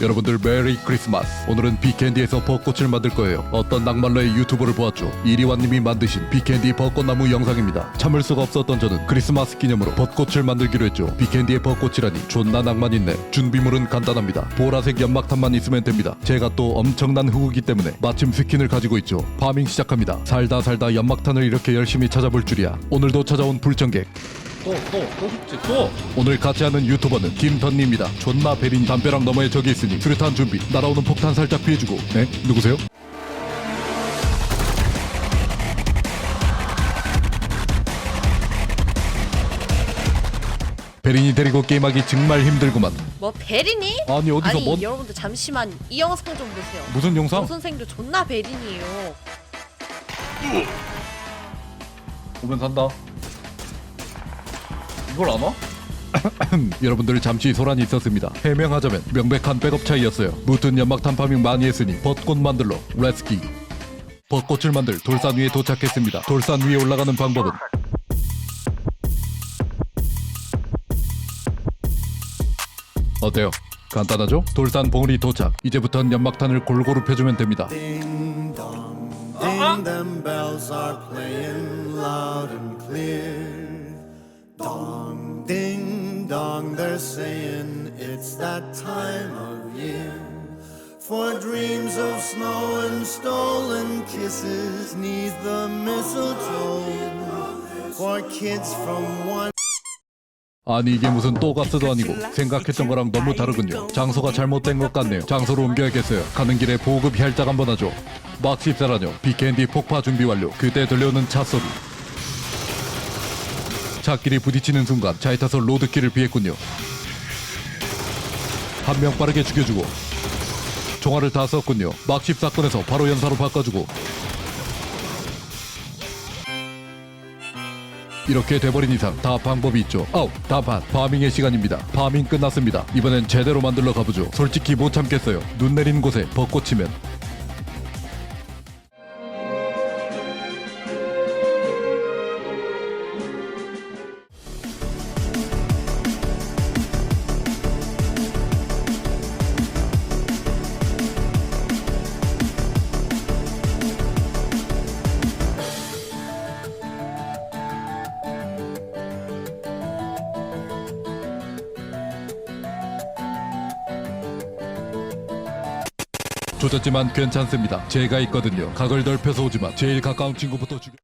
여러분들 메리 크리스마스. 오늘은 비캔디에서 벚꽃을 만들 거예요. 어떤 낭만러의 유튜버를 보았죠? 이리완님이 만드신 비캔디 벚꽃나무 영상입니다. 참을 수가 없었던 저는 크리스마스 기념으로 벚꽃을 만들기로 했죠. 비캔디의 벚꽃이라니 존나 낭만 있네. 준비물은 간단합니다. 보라색 연막탄만 있으면 됩니다. 제가 또 엄청난 흑우기 때문에 마침 스킨을 가지고 있죠. 파밍 시작합니다. 살다 살다 연막탄을 이렇게 열심히 찾아볼 줄이야. 오늘도 찾아온 불청객 또, 또, 또 숙제, 또! 오늘 같이 하는 유튜버는 김던니입니다. 존나 베린 담벼락 너머에 적이 있으니 수류탄 준비. 날아오는 폭탄 살짝 피해주고. 네? 누구세요? 베린이 데리고 게임하기 정말 힘들구만. 뭐 베리니? 아니 어디서 아니 뭔 여러분들 잠시만 이 영상 좀 보세요. 무슨 영상? 오 선생도 존나 베린이에요. 오면 산다. 이걸 안 와? 여러분들 잠시 소란이 있었습니다. 해명하자면 명백한 백업 차이였어요. 무튼 연막 탄 파밍 많이 했으니 벚꽃 만들러 렛츠기. 벚꽃을 만들 돌산 위에 도착했습니다. 돌산 위에 올라가는 방법은 어때요? 간단하죠? 돌산 봉우리 도착. 이제부턴 연막탄을 골고루 펴주면 됩니다. Ding dong, ding, them bells are playing loud and clear. Dong, ding dong, they're saying it's that time of year. For dreams of snow and stolen kisses neath the mistletoe. For kids from one. 아니 이게 무슨 또가스도 아니고 생각했던 거랑 너무 다르군요 장소가 잘못된 것 같네요 장소로 옮겨야겠어요 가는 길에 보급 혈작 한번 하죠 막 십사라뇨 비캔디 폭파 준비 완료 그때 들려오는 차 소리 차끼리 부딪히는 순간 차에 타서 로드킬을 피했군요 한 명 빠르게 죽여주고 총알을 다 썼군요 막 십사건에서 바로 연사로 바꿔주고 이렇게 돼버린 이상 다 방법이 있죠. 아우, 다반 파밍의 시간입니다. 파밍 끝났습니다. 이번엔 제대로 만들러 가보죠. 솔직히 못 참겠어요. 눈 내린 곳에 벚꽃이면 조졌지만 괜찮습니다. 제가 있거든요. 각을 넓혀서 오지만 제일 가까운 친구부터 죽여.